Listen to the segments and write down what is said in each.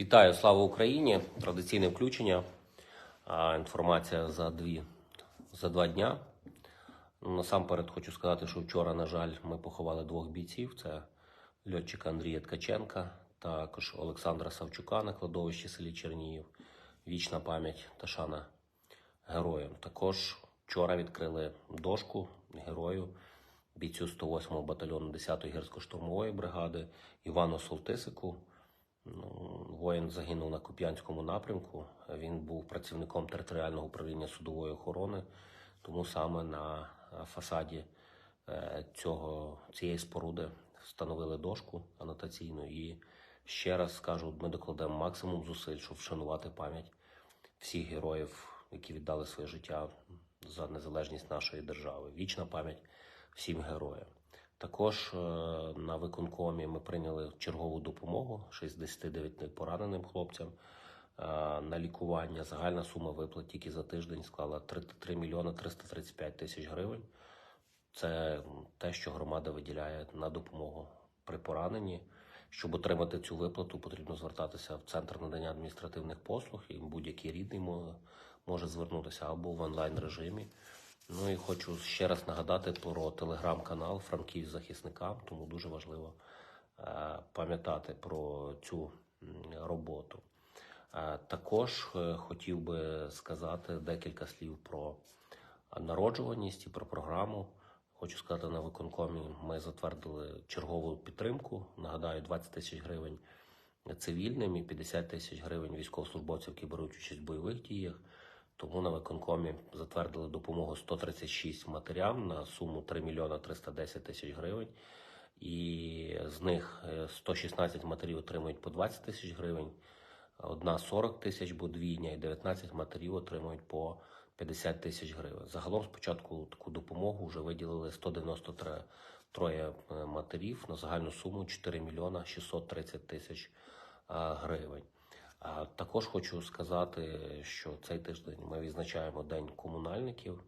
Вітаю, слава Україні! Традиційне включення. Інформація за дві за два дня. Насамперед хочу сказати, що вчора, на жаль, ми поховали двох бійців: це льотчика Андрія Ткаченка, також Олександра Савчука на кладовищі селі Чернігів. Вічна пам'ять та шана героям. Також вчора відкрили дошку герою бійцю 108-го батальйону 10-ї гірсько-штурмової бригади Івану Солтисику. Воїн загинув на Куп'янському напрямку. Він був працівником територіального управління судової охорони, тому саме на фасаді е, цього, цієї споруди встановили дошку анотаційну. І ще раз скажу, ми докладемо максимум зусиль, щоб вшанувати пам'ять всіх героїв, які віддали своє життя за незалежність нашої держави. Вічна пам'ять всім героям. Також е, на виконкомі ми прийняли чергову допомогу 69 пораненим хлопцям е, на лікування. Загальна сума виплат тільки за тиждень склала 3 мільйони 335 тисяч гривень. Це те, що громада виділяє на допомогу при пораненні. Щоб отримати цю виплату, потрібно звертатися в центр надання адміністративних послуг, і будь-який рідний може звернутися або в онлайн режимі. Ну і хочу ще раз нагадати про телеграм-канал Франків захисникам, тому дуже важливо е, пам'ятати про цю роботу. Е, Також е, хотів би сказати декілька слів про народжуваність і про програму. Хочу сказати, на виконкомі ми затвердили чергову підтримку. Нагадаю, 20 тисяч гривень цивільним і 50 тисяч гривень військовослужбовців, які беруть участь в бойових діях. Тому на виконкомі затвердили допомогу 136 матерям на суму 3 мільйона 310 тисяч гривень. І з них е, 116 матерів отримують по 20 тисяч гривень, одна 40 тисяч, бо двійня, і 19 матерів отримують по 50 тисяч гривень. Загалом спочатку таку допомогу вже виділили 193 е, матерів на загальну суму 4 мільйона 630 тисяч гривень. Також хочу сказати, що цей тиждень ми відзначаємо День комунальників.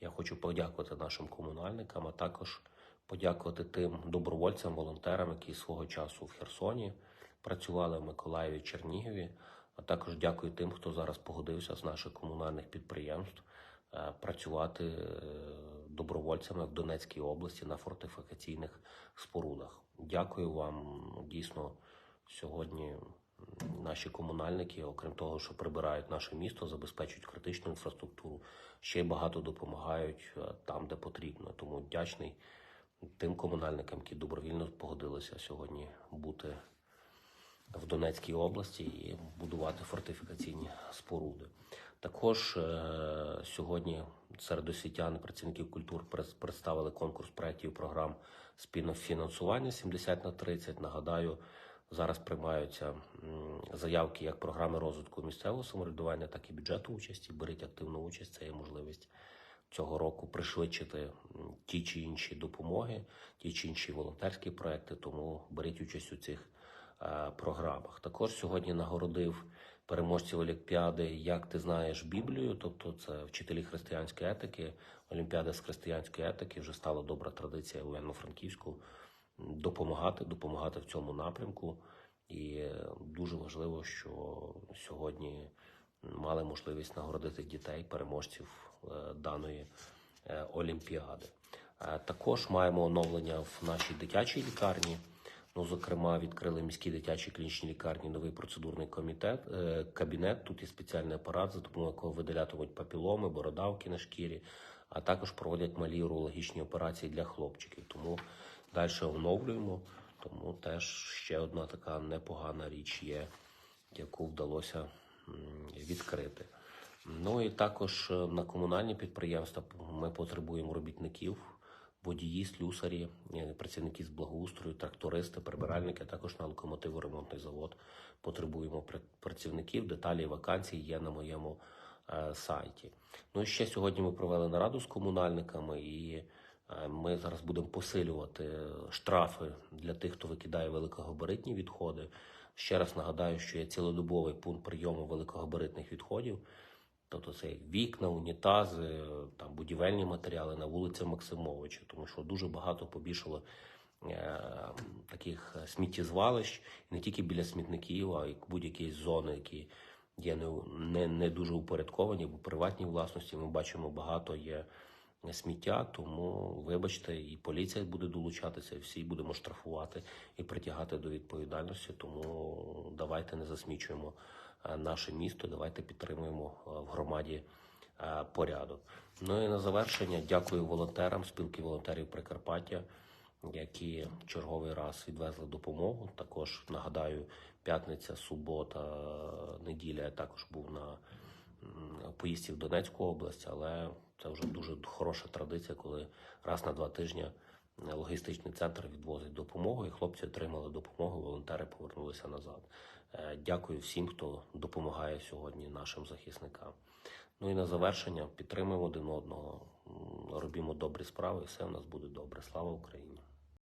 Я хочу подякувати нашим комунальникам, а також подякувати тим добровольцям, волонтерам, які свого часу в Херсоні працювали в Миколаєві, Чернігові. А також дякую тим, хто зараз погодився з наших комунальних підприємств е, працювати е, добровольцями в Донецькій області на фортифікаційних спорудах. Дякую вам. Дійсно, сьогодні наші комунальники, окрім того, що прибирають наше місто, забезпечують критичну інфраструктуру, ще й багато допомагають е, там, де потрібно. Тому вдячний тим комунальникам, які добровільно погодилися сьогодні бути в Донецькій області і будувати фортифікаційні споруди. Також е, сьогодні серед освітян працівників культур представили конкурс проєктів програм співфінансування 70 на 30. Нагадаю, зараз приймаються заявки як програми розвитку місцевого самоврядування, так і бюджету участі. Беріть активну участь. Це є можливість цього року пришвидшити ті чи інші допомоги, ті чи інші волонтерські проекти. Тому беріть участь у цих е, програмах. Також сьогодні нагородив переможців Олімпіади, як ти знаєш Біблію, тобто це вчителі християнської етики. Олімпіада з християнської етики вже стала добра традиція у Івано-Франківську м, допомагати, допомагати в цьому напрямку. І е, дуже важливо, що сьогодні мали можливість нагородити дітей, переможців е, даної е, олімпіади. Також маємо оновлення в нашій дитячій лікарні. Ну, зокрема, відкрили міські дитячі клінічні лікарні новий процедурний комітет, кабінет. Тут є спеціальний апарат, за допомогою якого видалятимуть папіломи, бородавки на шкірі, а також проводять малі урологічні операції для хлопчиків. Тому далі оновлюємо. Тому теж ще одна така непогана річ є, яку вдалося відкрити. Ну і також е, на комунальні підприємства ми потребуємо робітників, водії, слюсарі, е, працівники з благоустрою, трактористи, прибиральники, а також на локомотиворемонтний завод потребуємо працівників. Деталі вакансій є на моєму е, сайті. Ну і ще сьогодні ми провели нараду з комунальниками і. Е, Ми зараз будемо посилювати штрафи для тих, хто викидає великогабаритні відходи. Ще раз нагадаю, що є цілодобовий пункт прийому великогабаритних відходів. Тобто це вікна, унітази, там будівельні матеріали на вулиці Максимовича, тому що дуже багато побільшало е, таких сміттєзвалищ, не тільки біля смітників, а й будь-які зони, які є не, не, не дуже упорядковані, бо приватній власності ми бачимо багато є сміття, тому вибачте, і поліція буде долучатися, і всі будемо штрафувати і притягати до відповідальності. Тому давайте не засмічуємо е, наше місто, давайте підтримуємо е, в громаді е, порядок. Ну і на завершення дякую волонтерам, спілки волонтерів Прикарпаття, які черговий раз відвезли допомогу. Також нагадаю, п'ятниця, субота, неділя я також був на поїздці в Донецьку область, але це вже дуже хороша традиція, коли раз на два тижні е, логістичний центр відвозить допомогу, і хлопці отримали допомогу, волонтери повернулися назад. Е, Дякую всім, хто допомагає сьогодні нашим захисникам. Ну і на завершення підтримуємо один одного, робімо добрі справи, і все в нас буде добре. Слава Україні!